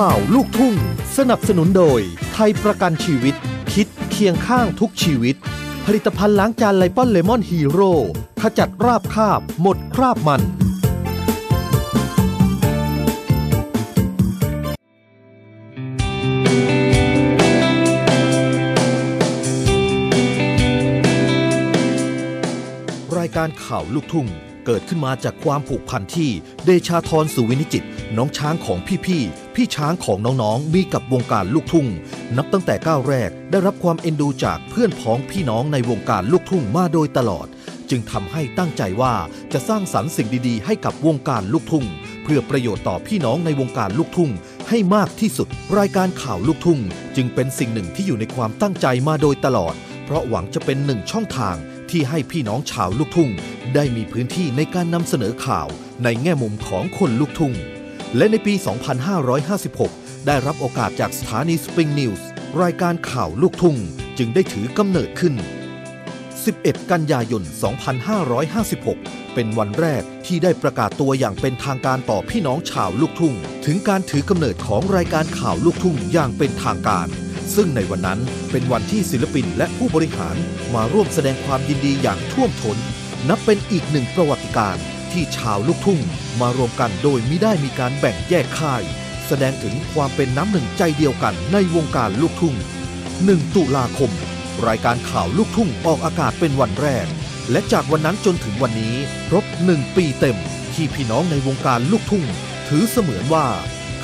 ข่าวลูกทุ่ง สนับสนุนโดย ไทยประกันชีวิต คิดเคียงข้างทุกชีวิต ผลิตภัณฑ์ล้างจานไลปอนเลมอนฮีโร่ขจัดราบคาบ หมดคราบมัน รายการข่าวลูกทุ่งเกิดขึ้นมาจากความผูกพันที่เดชาธรสุวินิจิต น้องช้างของพี่ๆ พี่ช้างของน้องๆ มีกับวงการลูกทุ่ง นับตั้งแต่ก้าวแรกได้รับความเอ็นดูจากเพื่อนพ้องพี่น้องในวงการลูกทุ่งมาโดยตลอด จึงทำให้ตั้งใจว่าจะสร้างสรรค์สิ่งดีๆ ให้กับวงการลูกทุ่ง เพื่อประโยชน์ต่อพี่น้องในวงการลูกทุ่งให้มากที่สุด รายการข่าวลูกทุ่ง จึงเป็นสิ่งหนึ่งที่อยู่ในความตั้งใจมาโดยตลอด เพราะหวังจะเป็นหนึ่งช่องทางที่ให้พี่น้องชาวลูกทุ่ง ได้มีพื้นที่ในการนำเสนอข่าวในแง่มุมของคนลูกทุ่ง และในปี 2556 ได้รับโอกาสจากสถานี Spring News รายการข่าวลูกทุ่งจึงได้ถือกำเนิดขึ้น 11 กันยายน 2556 เป็นวันแรกที่ได้ประกาศตัวอย่างเป็นทางการต่อพี่น้องชาวลูกทุ่ง ถึงการถือกำเนิดของรายการข่าวลูกทุ่งอย่างเป็นทางการ ซึ่งในวันนั้นเป็นวันที่ศิลปินและผู้บริหารมาร่วมแสดงความยินดีอย่างท่วมท้น นับเป็นอีกหนึ่งประวัติการณ์ ที่ชาวลูกทุ่งมารวมกันโดยไม่ได้มีการแบ่งแยกค่าย แสดงถึงความเป็นน้ำหนึ่งใจเดียวกันในวงการลูกทุ่ง 1 ตุลาคม รายการข่าวลูกทุ่งออกอากาศเป็นวันแรก และจากวันนั้นจนถึงวันนี้ครบหนึ่งปีเต็ม ที่พี่น้องในวงการลูกทุ่ง ถือเสมือนว่า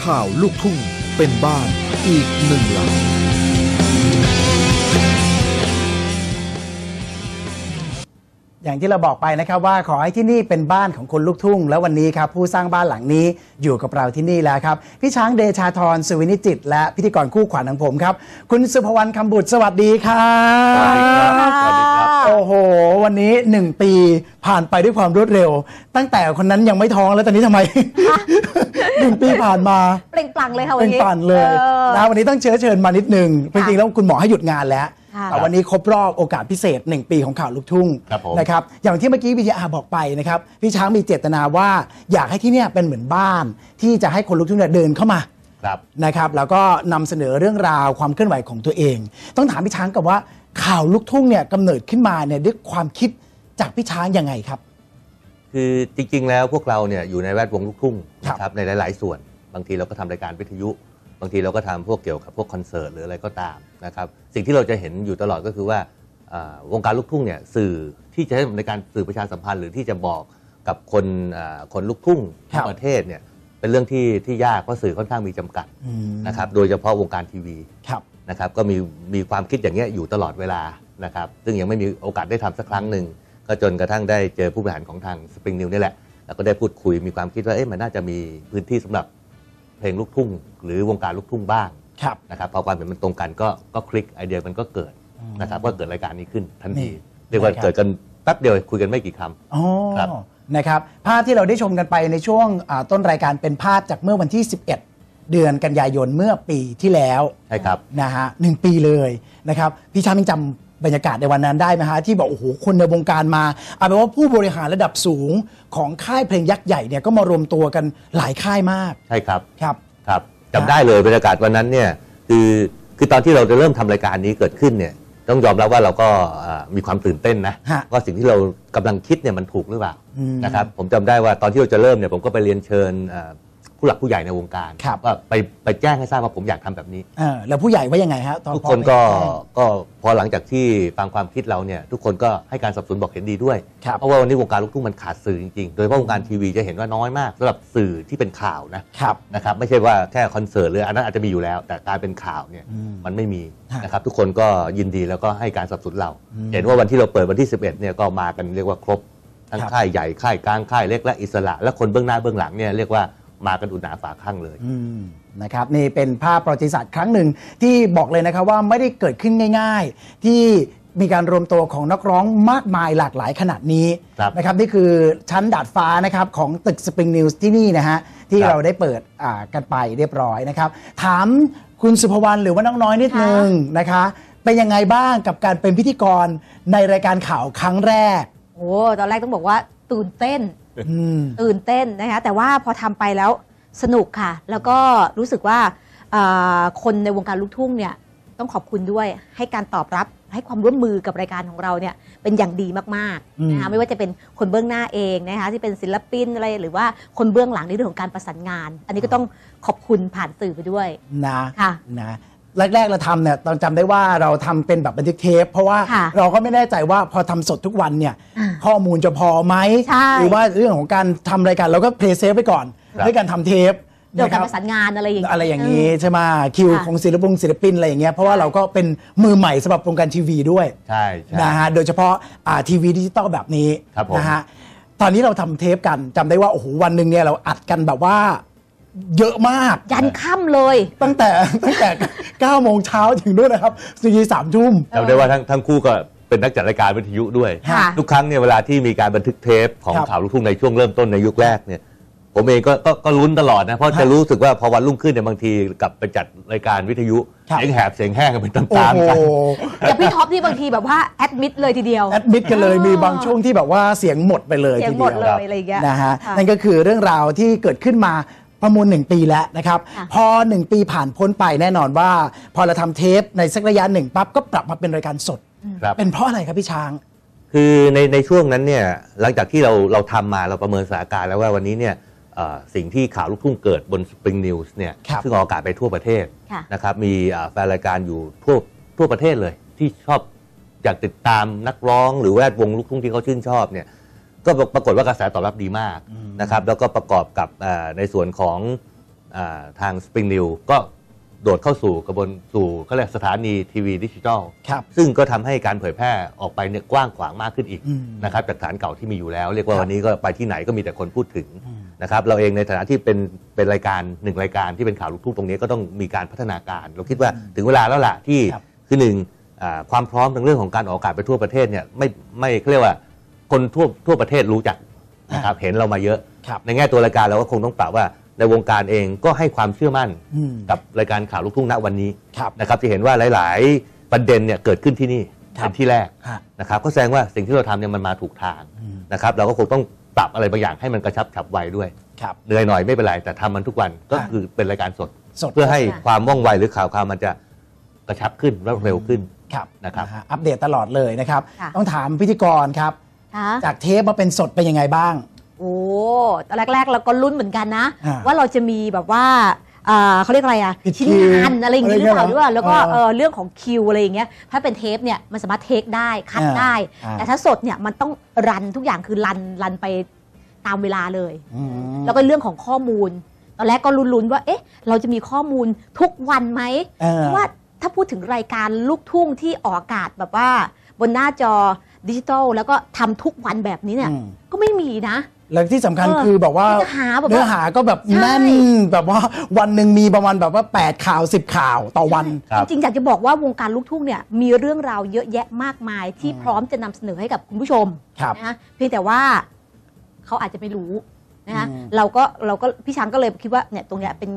ข่าวลูกทุ่งเป็นบ้านอีกหนึ่งหลัง อย่างที่เราบอกไปนะครับว่าขอให้ที่นี่เป็นบ้านของคนลูกทุ่ง แล้ววันนี้ครับผู้สร้างบ้านหลังนี้อยู่กับเราที่นี่แล้วครับ พี่ช้างเดชาธรสุวินิจิต และพิธีกรคู่ขวัญของผมครับ คุณสุภวรรณคำบุตรสวัสดีครับสวัสดีครับสวัสดีครับโอ้โห วันนี้หนึ่งปีผ่านไปด้วยความรวดเร็ว ตั้งแต่คนนั้นยังไม่ท้องแล้วตอนนี้ทำไมหนึ่งปีผ่านมาเปล่งปลั่งเลยค่ะวัเป็นนนี้ปั่นเลยออนะวันนี้ต้องเชื้อเชิญมานิดนึงจริงๆแล้วคุณหมอให้หยุดงานแล้วค่ะ แต่วันนี้ครบรอบโอกาสพิเศษ 1 ปีของข่าวลูกทุ่งครับผม นะครับอย่างที่เมื่อกี้วิทยาบอกไปนะครับพี่ช้างมีเจตนาว่าอยากให้ที่เนี่ยเป็นเหมือนบ้าน ที่จะให้คนลูกทุ่งเนี่ยเดินเข้ามา ครับ นะครับแล้วก็นำเสนอเรื่องราวความเคลื่อนไหวของตัวเอง ต้องถามพี่ช้างกับว่าข่าวลูกทุ่งเนี่ยกำเนิดขึ้นมาเนี่ยด้วยความคิดจากพี่ช้างยังไงครับ คือจริงๆ แล้วพวกเราเนี่ยอยู่ในแวดวงลูกทุ่งครับ นะครับในหลาย ๆ ส่วน บางทีเราก็ทำรายการวิทยุ บางทีเราก็ทำพวกเกี่ยวกับพวกคอนเสิร์ตหรืออะไรก็ตามนะครับสิ่งที่เราจะเห็นอยู่ตลอดก็คือว่าอ่าวงการลูกทุ่งเนี่ยสื่อที่จะใช้ในการสื่อประชาสัมพันธ์หรือที่จะบอกกับคนอ่าคนลูกทุ่งครับทั้งประเทศเนี่ยเป็นเรื่องที่ที่ยากเพราะสื่อค่อนข้างมีจำกัดอืมนะครับโดยเฉพาะวงการทีวีครับนะครับก็มีมีความคิดอย่างเงี้ยอยู่ตลอดเวลานะครับซึ่งยังไม่มีโอกาสได้ทำสักครั้งหนึ่งก็จนกระทั่งได้เจอผู้บริหารของทางสปริงนิวนี่แหละแล้วก็ได้พูดคุยมีความคิดว่าเอ๊ะมันน่าจะมีพื้นที่สำหรับ เพลงลูกทุ่ง หรือวงการลูกทุ่งบ้างครับ นะครับพอความเห็นมันตรงกันก็ก็คลิกไอเดียมันก็เกิดอืมนะครับก็เกิดรายการนี้ขึ้นทันนี่ทีเรียกว่านะครับ เกิดกันแป๊บเดียวคุยกันไม่กี่คำ อ๋อครับ นะครับ ภาพที่เราได้ชมกันไปในช่วงอ่าต้นรายการเป็นภาพจากเมื่อวันที่ 11 เดือนกันยายนเมื่อปีที่แล้วใช่ครับ นะฮะหนึ่งปีเลยนะครับ พี่ชามยังจำ บรรยากาศในวันนั้นได้ไหมฮะ ที่บอกโอ้โหคนในวงการมาเอาเป็นว่าผู้บริหารระดับสูงของค่ายเพลงยักษ์ใหญ่เนี่ยก็มารวมตัวกันหลายค่ายมากใช่ครับครับครับจำได้เลยบรรยากาศวันนั้นเนี่ยคือคือตอนที่เราจะเริ่มทำรายการนี้เกิดขึ้นเนี่ยต้องยอมรับว่าเราก็อ่ามีความตื่นเต้นนะฮะว่าสิ่งที่เรากำลังคิดเนี่ยมันถูกหรือเปล่าอืมนะครับผมจำได้ว่าตอนที่เราจะเริ่มเนี่ยผมก็ไปเรียนเชิญอ่า ผู้หลักผู้ใหญ่ในวงการครับ ว่าไปไปแจ้งให้ทราบว่าผมอยากทำแบบนี้ เออแล้วผู้ใหญ่ว่ายังไงฮะตอนทุกพอคนก็ไปแจ้งก็พอหลังจากที่ฟังความคิดเราเนี่ยทุกคนก็ให้การสนับสนุนบอกเห็นดีด้วย ครับ เพราะว่าวันนี้วงการลูกทุ่งมันขาดสื่อจริงๆ โดยเฉพาะวงการทีวีจะเห็นว่าน้อยมากสำหรับสื่อที่เป็นข่าวนะครับ นะครับไม่ใช่ว่าแค่คอนเสิร์ตหรืออันนั้นอาจจะมีอยู่แล้ว แต่การเป็นข่าวเนี่ยอืมมันไม่มีฮะนะครับทุกคนก็ยินดีแล้วก็ให้การสนับสนุนเรา อืมเห็นว่าวันที่เราเปิดวันที่ 11เนี่ยก็มากันเรียกว่าครบทั้งครับ ค่ายใหญ่ค่ายกลางค่ายเล็กและอิสระ และคนเบื้องหน้าเบื้องหลังเนี่ยเรียกว่า มากันอุดหนาฝาข้างเลยอืมนะครับนี่เป็นภาพประวัติศาสตร์ครั้งหนึ่งที่บอกเลยนะครับว่าไม่ได้เกิดขึ้นง่าย ๆ ที่มีการรวมตัวของนักร้องมากมายหลากหลายขนาดนี้ครับนะครับนี่คือชั้นดาดฟ้านะครับของตึกสปริงนิวส์ที่นี่นะฮะที่ครับเราได้เปิดอ่ากันไปเรียบร้อยนะครับ ถามคุณสุภวรรณหรือว่าน้องน้อยนิดนึงนะคะเป็นยังไงบ้างกับการเป็นพิธีกรในรายการข่าวครั้งแรกโอ้ตอนแรกต้องบอกว่าตื่นเต้นอืม ตื่นเต้นนะคะแต่ว่าพอทำไปแล้วสนุกค่ะ แล้วก็รู้สึกว่าอ่าคนในวงการลูกทุ่งเนี่ยต้องขอบคุณด้วยให้การตอบรับให้ความร่วมมือกับรายการของเราเนี่ยเป็นอย่างดีมากอืมๆนะคะไม่ว่าจะเป็นคนเบื้องหน้าเองนะคะที่เป็นศิลปินอะไรหรือว่าคนเบื้องหลังในเรื่องของการประสานงาน อันนี้ก็ต้องขอบคุณผ่านสื่อไปด้วยนะค่ะนะ แรกๆเราทำเนี่ยตอนจำได้ว่าเราทำเป็นแบบบันทึกเทปเพราะว่าค่ะเราก็ไม่แน่ใจว่าพอทำสดทุกวันเนี่ยอ่าข้อมูลจะพอไหมใช่ หรือว่าเรื่องของการทำรายการเราก็เพลย์เซฟไปก่อนครับ ด้วยการทำเทปเรื่องนะกาครรับประสานงานอะไรอย่างนี้ อะไรอย่างนี้ใช่ไหมคิวค่ะ ของศิลปินศิลปินอะไรอย่างเงี้ยเพราะว่าเราก็เป็นมือใหม่สำหรับวงการทีวีด้วยใช่ใช่ นะฮะโดยเฉพาะอ่าทีวีดิจิตอลแบบนี้ครับผม นะฮะตอนนี้เราทำเทปกันจำได้ว่าโอ้โหวันหนึ่งเนี่ยเราอัดกันแบบว่า เยอะมาก ยันค่ำเลย ตั้งแต่ตั้งแต่9โมงเช้าถึงนู่นนะครับสี่สามทุ่มจำได้ว่าทั้งทั้งคู่ก็เป็นนักจัดรายการวิทยุด้วยค่ะทุกครั้งเนี่ยเวลาที่มีการบันทึกเทปของครับข่าวลูกทุ่งในช่วงเริ่มต้นในยุคแรกเนี่ยผมเองก็ก็ก็ลุ้นตลอดนะ เพราะฮะจะรู้สึกว่าพอวันรุ่งขึ้นเนี่ยบางทีกลับไปจัดรายการวิทยุครับเสียงแหบเสียงแห้งกันเป็นโอ้ตามโหๆกันแต่พี่ท็อปนี่บางทีแบบว่าแอดมิดเลยทีเดียวแอดมิดกันเลยมีบางช่วงที่แบบว่าเสียงหมดไปเลยเสียงทีหมเดีดยวเลยอะไรอย่างเงี้ยนะฮะค่ะนั่นก็คือเรื่องราวที่เกิดขึ้นมา ประมวลหนึ่งปีแล้วนะครับค่ะพอหนึ่งปีผ่านพ้นไปแน่นอนว่า พอเราทำเทปในสักระยะหนึ่งปั๊บก็ปรับมาเป็นรายการสด ครับ เป็นเพราะอะไรครับพี่ช้าง คือในในช่วงนั้นเนี่ยหลังจากที่เราเราทำมาเราประเมินสถานการณ์แล้วว่าวันนี้เนี่ยเอ่อสิ่งที่ข่าวลูกทุ่งเกิดบน Spring News เนี่ยครับซึ่งออกอากาศไปทั่วประเทศค่ะ นะครับมีอ่าแฟนรายการอยู่ทั่วทั่วประเทศเลย ที่ชอบอยากติดตามนักร้องหรือแวดวงลูกทุ่งที่เขาชื่นชอบเนี่ย ก็ปรากฏว่ากระแสตอบรับดีมากนะครับ แล้วก็ประกอบกับอ่าในส่วนของอาทาง Spring News ก็โดดเข้าสู่กระบวนสู่เขาเรียกสถานีทีวีดิจิทัลครับซึ่งก็ทำให้การเผยแพร่ออกไปเนี่ยกว้างขวางมากขึ้นอีกอืมนะครับจากฐานเก่าที่มีอยู่แล้ว เรียกว่าครับวันนี้ก็ไปที่ไหนก็มีแต่คนพูดถึงนะครับเราเองในฐานะที่เป็นเป็นรายการหนึ่งรายการที่เป็นข่าวลูกทุ่งตรงนี้ก็ต้องมีการพัฒนาการ เราคิดว่าถึงเวลาแล้วล่ะที่ครับคือหนึ่งอ่าความพร้อมทางเรื่องของการออกอากาศไปทั่วประเทศเนี่ยไม่ไม่เขาเรียกว่า คนทั่วทั่วประเทศรู้จักนะครับเห็นเรามาเยอะ ครับในแง่ตัวรายการเราก็คงต้องปรับว่าในวงการเองก็ให้ความเชื่อมั่นอืมกับรายการข่าวลูกทุ่งณวันนี้ครับนะครับจะเห็นว่าหลาย ๆ ประเด็นเนี่ยเกิดขึ้นที่นี่ครับเป็นที่แรกฮะนะครับก็แสดงว่าสิ่งที่เราทำเนี่ยมันมาถูกทางนะครับเราก็คงต้องปรับอะไรบางอย่างให้มันกระชับฉับไวด้วย ครับ เหนื่อยหน่อยไม่เป็นไรแต่ทำมันทุกวันก็ฮะคือเป็นรายการสด สด เพื่อให้ค่ะความว่องไวหรือข่าวข่าวมันจะกระชับขึ้นรวดเร็วขึ้น ครับนะครับฮอัปเดตตลอดเลยนะครับ ค่ะ ต้องถามพิธีกรครับ ค่ะจากเทปมาเป็นสดเป็นยังไงบ้าง โอ้ตอนแรกๆเราก็ลุ้นเหมือนกันนะ อ่าว่าเราจะมีแบบว่าอ่าเขาเรียกอะไรอะผิดชิ้นคิวงานอะไรอย่างงี้หรือเปล่าอะไรหรือว่าเงี้ยแล้วก็เออเออเรื่องของคิวอะไรอย่างเงี้ยถ้าเป็นเทปเนี่ยมันสามารถเทคได้คัดอ่าได้ อ่า แต่ถ้าสดเนี่ยมันต้องรันทุกอย่างคือรันรันไปตามเวลาเลย อืม แล้วก็เรื่องของข้อมูล ตอนแรกก็ลุ้นๆว่า เอ๊ะ เราจะมีข้อมูลทุกวันไหม เออเพราะว่าถ้าพูดถึงรายการลูกทุ่งที่ออกอากาศแบบว่า บนหน้าจอ ดิจิตอลแล้วก็ทำทุกวันแบบนี้เนี่ย อืม ก็ไม่มีนะ แล้วที่สำคัญเออคือแบบว่าเนื้อหาแบบว่าเนื้อหาก็แบบใช่ แน่นแบบว่าวันหนึ่งมีประมาณแบบว่า 8 ข่าว 10 ข่าวต่อวัน ครับ จริงๆอยากจะบอกว่าวงการลูกทุ่งเนี่ยมีเรื่องราวเยอะแยะมากมายที่พร้อมจะนำเสนอให้กับคุณผู้ชมครับนะเพียงแต่ว่าเขาอาจจะไม่รู้นะคะอืม เราก็เราก็พี่ช้างก็เลยคิดว่าเนี่ยตรงเนี้ยเป็น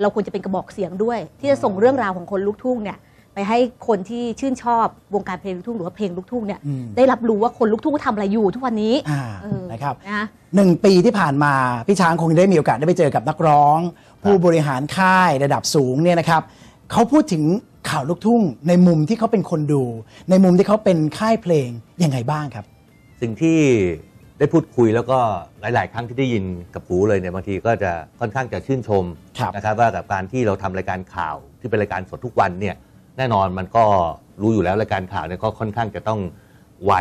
เราควรจะเป็นกระบอกเสียงด้วย ที่จะส่งเรื่องราวของคนลูกทุ่งเนี่ย ไปให้คนที่ชื่นชอบวงการเพลงลูกทุ่งหรือว่าเพลงลูกทุ่งเนี่ยอืมได้รับรู้ว่าคนลูกทุ่งเขาทำอะไรอยู่ทุกวันนี้อ่าเออนะครับนะหนึ่งปีที่ผ่านมาพี่ช้างคงได้มีโอกาสได้ไปเจอกับนักร้อง ผู้บริหารค่ายระดับสูงเนี่ยนะครับเขาพูดถึงข่าวลูกทุ่งในมุมที่เขาเป็นคนดู ในมุมที่เขาเป็นค่ายเพลงยังไงบ้างครับ สิ่งที่ได้พูดคุยแล้วก็หลาย ๆ ครั้งที่ได้ยินกับหูเลยเนี่ยบางทีก็จะค่อนข้างจะชื่นชมครับนะครับว่ากับการที่เราทำรายการข่าวที่เป็นรายการสดทุกวันเนี่ย แน่นอนมันก็รู้อยู่แล้วรายการข่าวเนี่ยก็ค่อนข้างจะต้องไว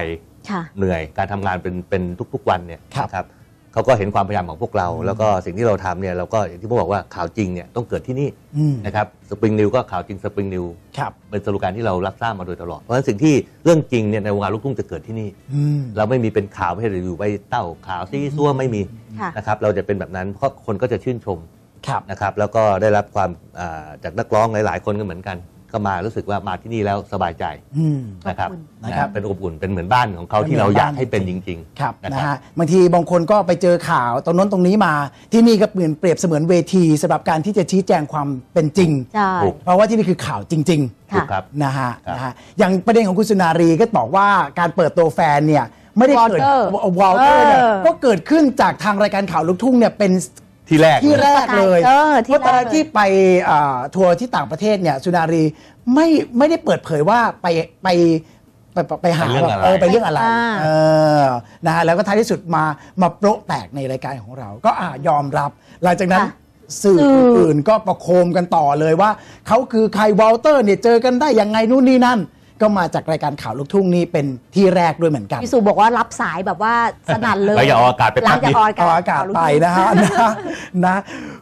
ค่ะเหนื่อยการทำงานเป็นเป็นทุก ๆ วันเนี่ยครับนะครับเขาก็เห็นความพยายามของพวกเรา แล้วก็สิ่งที่เราทำเนี่ยเราก็อย่างที่ผมบอกว่าข่าวจริงเนี่ยต้องเกิดที่นี่อืมนะครับสปริงนิวก็ข่าวจริงสปริงนิวครับเป็นสโลแกนที่เรารับทราบมาโดยตลอด เพราะฉะนั้นสิ่งที่เรื่องจริงเนี่ยในวงการลูกทุ่งจะเกิดที่นี่อืมเราไม่มีเป็นข่าวไม่ใช่อยู่ไปเต้าข่าวซีซัวไม่มีค่ะนะครับเราจะเป็นแบบนั้นเพราะคนก็จะชื่นชมครับนะครับแล้วก็ได้รับความอ่าจากนักร้องหลาย ๆ คนก็เหมือนกัน ก็มารู้สึกว่ามาที่นี่แล้วสบายใจอืม นะครับขอบคุณนะครับ เป็นอบอุ่นเป็นเหมือนบ้านของเขาที่เราอยากให้เป็นจริงครับนะนะครับฮะบางทีบางคนก็ไปเจอข่าวตรงนั้นตรงนี้มาที่นี่ก็เหมือนเปรียบเสมือนเวทีสำหรับการที่จะชี้แจงความเป็นจริง ใช่ ถูก เพราะว่าที่นี่คือข่าวจริง ๆ ถูกครับๆนะฮะครับ นะฮะอย่างประเด็นของคุณสุนารีก็บอกว่าการเปิดตัวแฟนเนี่ย ไม่ได้เกิด Walter วอลเตอร์เนี่ยเออก็เกิดขึ้นจากทางรายการข่าวลูกทุ่งเนี่ยเป็น ที่แรกที่แรกเลยเออที่เพราะตอนนั้นแรกเลยที่ไปอ่าทัวร์ที่ต่างประเทศเนี่ยสุนารีไม่ไม่ได้เปิดเผยว่าไปไปไปไปไปหาไปเรื่องอะไร เออไปเรื่องอะไรอ่า เออนะฮะแล้วก็ท้ายที่สุดมามาโปะแตกในรายการของเรา ก็อ่ายอมรับ หลังจากนั้นค่ะสื่อสื่ออื่นๆก็ประโคมกันต่อเลยว่าเขาคือใครวอลเตอร์เนี่ยเจอกันได้ยังไงนู่นนี่นั่น ก็มาจากรายการข่าวลูกทุ่งนี่เป็นที่แรกด้วยเหมือนกัน พี่สุบอกว่ารับสายแบบว่าสนั่นเลยเราอย่าออกอากาศไปหลังจากแป๊บเดียวออกออกอาอากากาศศไปนะฮะนะนะ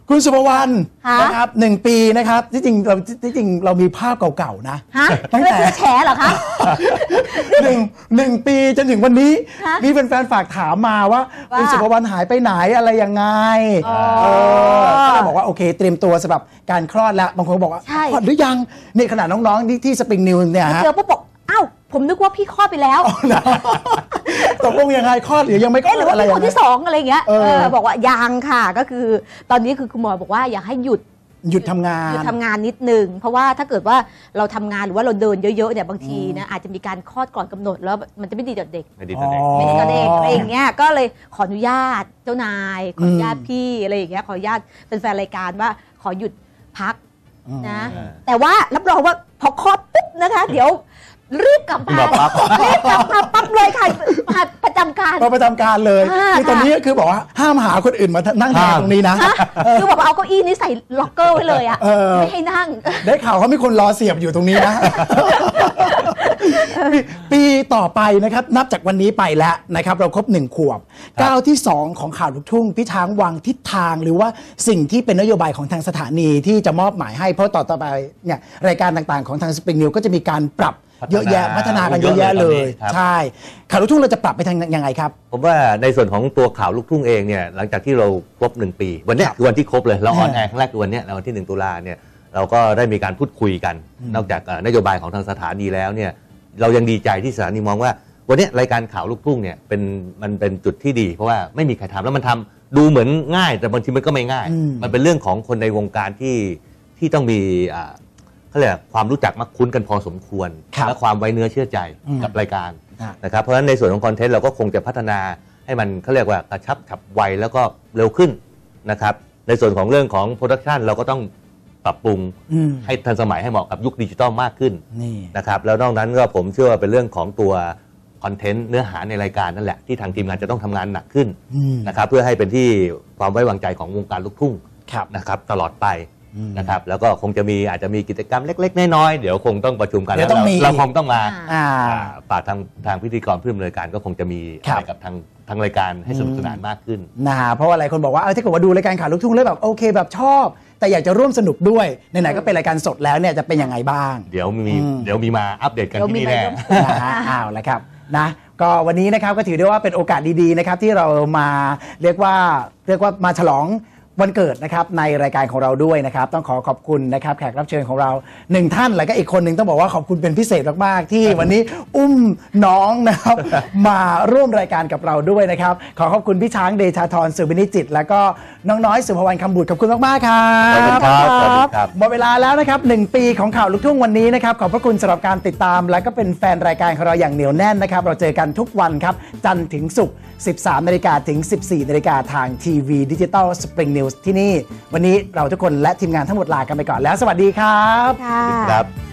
คุณสุภวรรณฮะนะครับหนึ่งปีนะครับที่จริงเราที่จริงเรามีภาพเก่าๆนะฮะตั้งเพื่อแต่ที่แฉเหรอคะหนึ่งหนึ่งปีจนถึงวันนี้ฮะมีแฟนๆฝากถามมาว่าว่าคุณสุภวรรณหายไปไหนอะไรยังไงอ๋อเออก็เลยบอกว่าโอเค เตรียมตัวสำหรับการคลอดแล้วบางคนก็บอกว่าใช่คลอดหรือยังนี่ขนาดน้องๆที่ที่สปริงนิวเนี่ยฮะเจอปุ๊บบอกอ้าว ผมนึกว่าพี่คลอดไปแล้วตกลงยังไงคลอดหรือยังไม่คลเอ๊ะอหรือดว่าอะไรพี่ยัคงนไงที่สองอะไรอย่างเงี้ยเออเออบอกว่ายังค่ะ ก็คือตอนนี้คือคุณหมอบอกว่าอยากให้หยุดหยุดทำงานหยุดทำงานนิดนึง เพราะว่าถ้าเกิดว่าเราทำงานหรือว่าเราเดินเยอะๆเนี่ยบางทีนะอาจจะมีการคลอดก่อนกำหนดแล้วมันจะไม่ดีต่อเด็กไม่ดีต่อเด็กอ๋อไม่ดีต่อเด็กอะไรอย่างเงี้ยก็เลยขออนุญาตเจ้านายขออนุญาตอืมพี่อะไรอย่างเงี้ยขออนุญาตเป็นแฟนรายการว่าขอหยุดพักอืมนะอ่าแต่ว่ารับรองว่าพอคลอดปุ๊บนะคะ เดี๋ยว รีบกลับมามาปั๊บรีบกลับมาปั๊บเลยค่ะมาประจำการมาประจำการเลยอ่าคือตอนนี้คือบอกว่าห้ามหาคนอื่นมานั่งแทนห้ามตรงนี้นะคือแบบว่าเอาเก้าอี้นี้ใส่ล็อกเกอร์ไว้เลยอะเออไม่ให้นั่ง ได้ข่าวเขามีคนรอเสียบอยู่ตรงนี้นะปีปีต่อไปนะครับนับจากวันนี้ไปแล้วนะครับเราครบหนึ่งขวบครับก้าวที่ 2 ของข่าวลูกทุ่งพี่ช้างวางทิศทางหรือว่าสิ่งที่เป็นนโยบายของทางสถานีที่จะมอบหมายให้เพราะต่อต่อไปเนี่ยรายการต่างๆ ของทางสปริงนิวก็จะมีการปรับพัฒนา เยอะแยะพัฒนากันเยอะแยะเลยเยอะเลยตอนนี้ครับใช่ข่าวลูกทุ่งเราจะปรับไปทางยังไงครับ ผมว่าในส่วนของตัวข่าวลูกทุ่งเองเนี่ยหลังจากที่เราครบหนึ่งปี วันเนี้ยครับคือวันที่ครบเลยเราออนอ่าแอร์ครั้งแรกคือวันเนี้ยในวันที่หนึ่งตุลาเนี่ยเราก็ได้มีการพูดคุยกัน นอกจากเอ่อนโยบายของทางสถานีแล้วเนี่ยเรายังดีใจที่สถานีมองว่า วันเนี้ยรายการข่าวลูกทุ่งเนี่ยเป็นมันเป็นจุดที่ดี เพราะว่าไม่มีใครทำแล้วมันทำดูเหมือนง่าย แต่บางทีมันก็ไม่ง่ายอืมมันเป็นเรื่องของคนในวงการที่ที่ต้องมีอ่า เขาเรียกความรู้จักมักคุ้นกันพอสมควร ครับและความไว้เนื้อเชื่อใจอืมกับรายการอะนะครับเพราะฉะนั้นในส่วนของคอนเทนต์เราก็คงจะพัฒนาให้มันเขาเรียกว่ากระชับฉับไวแล้วก็เร็วขึ้นนะครับในส่วนของเรื่องของโปรดักชันเราก็ต้องปรับปรุงอืมให้ทันสมัยให้เหมาะกับยุคดิจิทัลมากขึ้น นี่ นะครับแล้วนอกนั้นก็ผมเชื่อว่าเป็นเรื่องของตัวคอนเทนต์เนื้อหาในรายการนั่นแหละ ที่ทางทีมงานจะต้องทำงานหนักขึ้นอืมนะครับเพื่อให้เป็นที่ความไว้วางใจของวงการลูกทุ่งครับ นะครับตลอดไปอืม นะครับแล้วก็คงจะมีอาจจะมีกิจกรรมเล็ก ๆ น้อยๆเดี๋ยวคงต้องประชุมกันเดี๋ยวแล้วต้องเรามี เราคงต้องมาอ่าอ่า ฝากทางทางพิธีกรผู้ดำเนินการก็คงจะมีครัอะบ ไรกับทางทางรายการให้สนุกสนานมากขึ้น นะฮะเพราะว่าหลายคนบอกว่าเออถ้าเกิดว่าดูรายการข่าวลูกทุ่งแล้วแบบโอเคแบบชอบ แต่อยากจะร่วมสนุกด้วยไหนๆก็เป็นรายการสดแล้วเนี่ยจะเป็นยังไงบ้าง เดี๋ยวมีอืม เดี๋ยวมีมาอัปเดตกันเดี๋ยวที่มีนี่มาแน่ร่วมนะฮะอ้าวแล้วครับนะก็วันนี้นะครับก็ถือได้ว่าเป็นโอกาสดีๆนะครับที่เรามาเรียกว่าเรียกว่ามาฉลอง วันเกิดนะครับในรายการของเราด้วยนะครับ ต้องขอขอบคุณนะครับแขกรับเชิญของเราหนึ่งท่านแล้วก็อีกคนหนึ่งต้องบอกว่าขอบคุณเป็นพิเศษมากๆ ที่วันนี้อุ้มน้องนะครับ มาร่วมรายการกับเราด้วยนะครับ ขอขอบคุณพี่ช้างเดชาธรสุวินิจจิต แล้วก็น้องน้อยสุภวรรณคำบุตรขอบคุณมากๆครับขอบคุณครับสวัสดีครับ หมดเวลาแล้วนะครับหนึ่งปีของข่าวลูกทุ่งวันนี้นะครับขอบพระคุณสำหรับการติดตาม และก็เป็นแฟนรายการของเราอย่างเหนียวแน่นนะครับ เราเจอกันทุกวันครับจันทร์ถึงศุกร์ 13นาฬิกาถึง 14นาฬิกาทางทีวีดิจิตอลสปริงนิวส์ที่นี่ วันนี้เราทุกคนและทีมงานทั้งหมดลากันไปก่อนแล้ว สวัสดีครับ ค่ะ ครับ